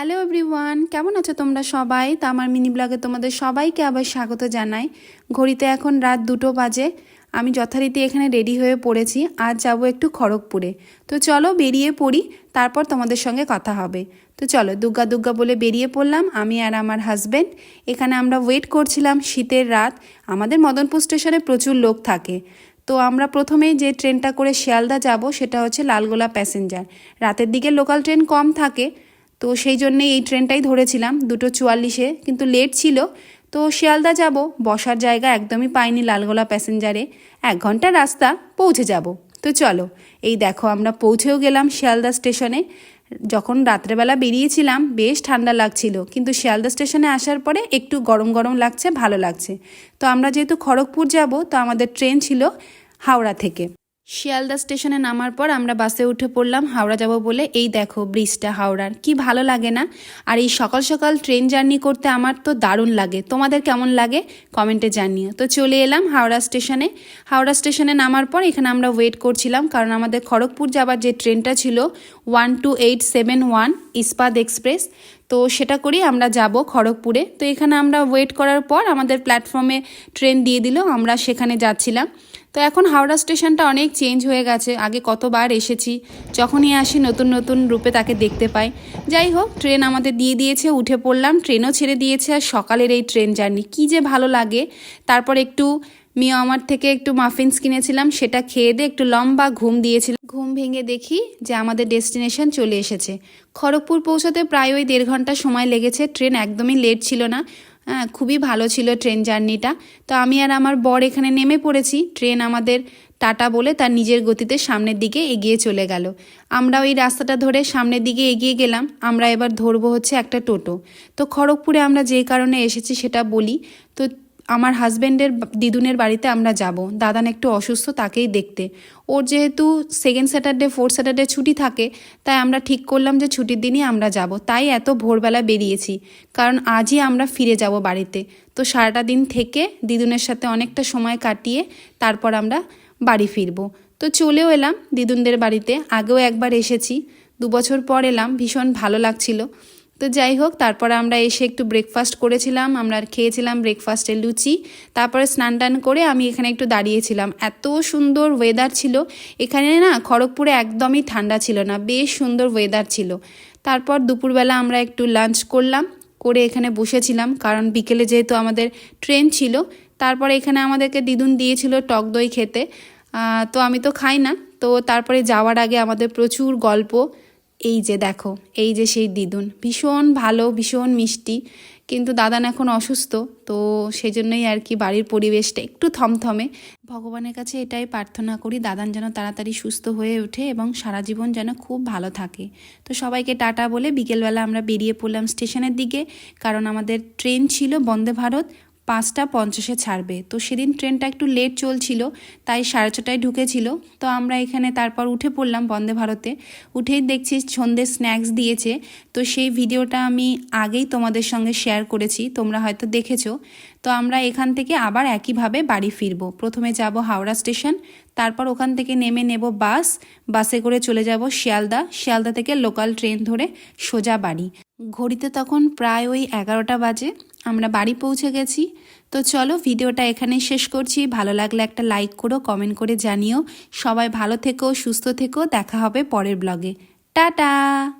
Hello everyone কেমন আছো তোমরা সবাই? তো আমার মিনি ব্লগে তোমাদের সবাইকে আবার স্বাগত জানাই। ঘড়িতে এখন রাত দুটো বাজে। আমি যথারীতি এখানে রেডি হয়ে পড়েছি। আজ যাব একটু খড়গপুরে। তো চলো বেরিয়ে পড়ি, তারপর তোমাদের সঙ্গে কথা হবে। তো চলো দুগ্গা দুগ্গা বলে বেরিয়ে পড়লাম, আমি আর আমার হাজব্যান্ড এখানে আমরা ওয়েট করছিলাম শীতের রাত। আমাদের মদনপুর স্টেশনে প্রচুর লোক থাকে। তো আমরা প্রথমেই যে ট্রেনটা করে শিয়ালদা যাব, সেটা হচ্ছে লালগোলা প্যাসেঞ্জার রাতের দিকে লোকাল ট্রেন কম থাকে। তো সেই জন্যে এই ট্রেনটাই ধরেছিলাম দুটো চুয়াল্লিশে, কিন্তু লেট ছিল। তো শিয়ালদা যাব, বসার জায়গা একদমই পাইনি লালগোলা প্যাসেঞ্জারে। এক ঘণ্টা রাস্তা, পৌঁছে যাব। তো চলো, এই দেখো আমরা পৌঁছেও গেলাম শিয়ালদা স্টেশনে। যখন রাত্রেবেলা বেরিয়েছিলাম, বেশ ঠান্ডা লাগছিল, কিন্তু শিয়ালদা স্টেশনে আসার পরে একটু গরম গরম লাগছে, ভালো লাগছে। তো আমরা যেহেতু খড়গপুর যাব, তো আমাদের ট্রেন ছিল হাওড়া থেকে। শিয়ালদা স্টেশনে নামার পর আমরা বাসে উঠে পড়লাম হাওড়া যাব বলে, এই দেখো ব্রিজটা হাওড়ার, কি ভালো লাগে না? আর এই সকাল সকাল ট্রেন জার্নি করতে আমার তো দারুণ লাগে। তোমাদের কেমন লাগে? কমেন্টে জানিও। তো চলে এলাম হাওড়া স্টেশনে। হাওড়া স্টেশনে নামার পর এখানে আমরা ওয়েট করছিলাম, কারণ আমাদের খড়গপুর যাবার যে ট্রেনটা ছিল one two eight seven one Ispat express তো সেটা করি আমরা যাব খড়গপুরে। তো এখানে আমরা ওয়েট করার পর আমাদের প্ল্যাটফর্মে ট্রেন দিয়ে দিল, আমরা সেখানে যাচ্ছিলাম। তো এখন হাওড়া স্টেশনটা অনেক চেঞ্জ হয়ে গেছে। আগে কতবার এসেছি, যখনই আসি নতুন নতুন রূপে তাকে দেখতে পাই। যাই হোক ট্রেন আমাদের দিয়ে দিয়েছে, উঠে পড়লাম ট্রেনও ছেড়ে দিয়েছে। আর সকালের এই ট্রেন জার্নি কী যে ভালো লাগে। তারপর একটু মিও আমার থেকে একটু মাফিনস কিনেছিলাম, সেটা খেয়ে দিয়ে একটু লম্বা ঘুম দিয়েছিলাম ঘুম ভেঙে দেখি যে আমাদের ডেস্টিনেশন চলে এসেছে। খড়গপুর পৌঁছাতে প্রায় ওই দেড় ঘণ্টা সময় লেগেছে ট্রেন একদমই লেট ছিল না। হ্যাঁ খুবই ভালো ছিল ট্রেন জার্নিটা তো আমি আর আমার বর এখানে নেমে পড়েছি। ট্রেন আমাদের টাটা বলে তার নিজের গতিতে সামনের দিকে এগিয়ে চলে গেল। আমরা ওই রাস্তাটা ধরে সামনের দিকে এগিয়ে গেলাম। আমরা এবার ধরবো হচ্ছে একটা টোটো। তো খড়গপুরে আমরা যে কারণে এসেছি সেটা বলি। তো আমার হাজব্যান্ডের দিদুনের বাড়িতে আমরা যাব। দাদান একটু অসুস্থ, তাকেই দেখতে। ওর যেহেতু সেকেন্ড স্যাটারডে ফোর্থ স্যাটারডে ছুটি থাকে, তাই আমরা ঠিক করলাম যে ছুটির দিনই আমরা যাব। তাই এত ভোরবেলা বেরিয়েছি, কারণ আজই আমরা ফিরে যাব বাড়িতে। তো সারাটা দিন থেকে দিদুনের সাথে অনেকটা সময় কাটিয়ে তারপর আমরা বাড়ি ফিরবো। তো চলেও এলাম দিদুনদের বাড়িতে, আগেও একবার এসেছি। দু বছর পর এলাম, ভীষণ ভালো লাগছিল। তো যাই হোক, তারপরে আমরা এসে একটু ব্রেকফাস্ট করেছিলাম, আমরা আর খেয়েছিলাম ব্রেকফাস্টে লুচি। তারপরে স্নান টান করে আমি এখানে একটু দাঁড়িয়েছিলাম। এত সুন্দর ওয়েদার ছিল। এখানে না খড়গপুরে একদমই ঠান্ডা ছিল না, বেশ সুন্দর ওয়েদার ছিল। তারপর দুপুরবেলা আমরা একটু লাঞ্চ করলাম, করে এখানে বসেছিলাম, কারণ বিকেলে যেহেতু আমাদের ট্রেন ছিল, তারপরে এখানে আমাদেরকে দিদুন দিয়েছিল টক দই খেতে। তো আমি তো খাই না। তো তারপরে যাওয়ার আগে আমাদের প্রচুর গল্প এই যে দেখো, এই যে সেই দিদুন ভীষণ ভালো, ভীষণ মিষ্টি। কিন্তু দাদান এখন অসুস্থ, তো সেই জন্যই আর কি বাড়ির পরিবেশটা একটু থমথমে। ভগবানের কাছে এটাই প্রার্থনা করি, দাদান যেন তাড়াতাড়ি সুস্থ হয়ে ওঠে এবং সারা জীবন যেন খুব ভালো থাকে। তো সবাইকে টাটা বলে বিকেলবেলা আমরা বেরিয়ে পড়লাম স্টেশনের দিকে, কারণ আমাদের ট্রেন ছিল বন্দে ভারত। পাঁচটা পঞ্চাশে ছাড়বে। তো সেদিন ট্রেনটা একটু লেট চলছিল, তাই সাড়ে ছটায় ঢুকেছিল। তো আমরা এখানে তারপর উঠে পড়লাম বন্দে ভারতে। উঠেই দেখছি সন্ধ্যে স্ন্যাক্স দিয়েছে। তো সেই ভিডিওটা আমি আগেই তোমাদের সঙ্গে শেয়ার করেছি, তোমরা হয়তো দেখেছ। তো আমরা এখান থেকে আবার একইভাবে বাড়ি ফিরবো। প্রথমে যাব হাওড়া স্টেশন, তারপর ওখান থেকে নেমে নেব বাস। বাসে করে চলে যাব শিয়ালদা। শিয়ালদা থেকে লোকাল ট্রেন ধরে সোজা বাড়ি। ঘড়িতে তখন প্রায় ওই এগারোটা বাজে। আমরা বাড়ি পৌঁছে গেছি। তো চলো ভিডিওটা এখানে শেষ করছি। ভালো লাগলে একটা লাইক করো কমেন্ট করে জানিও। সবাই ভালো থেকো, সুস্থ থেকো। দেখা হবে পরের ব্লগে টাটা!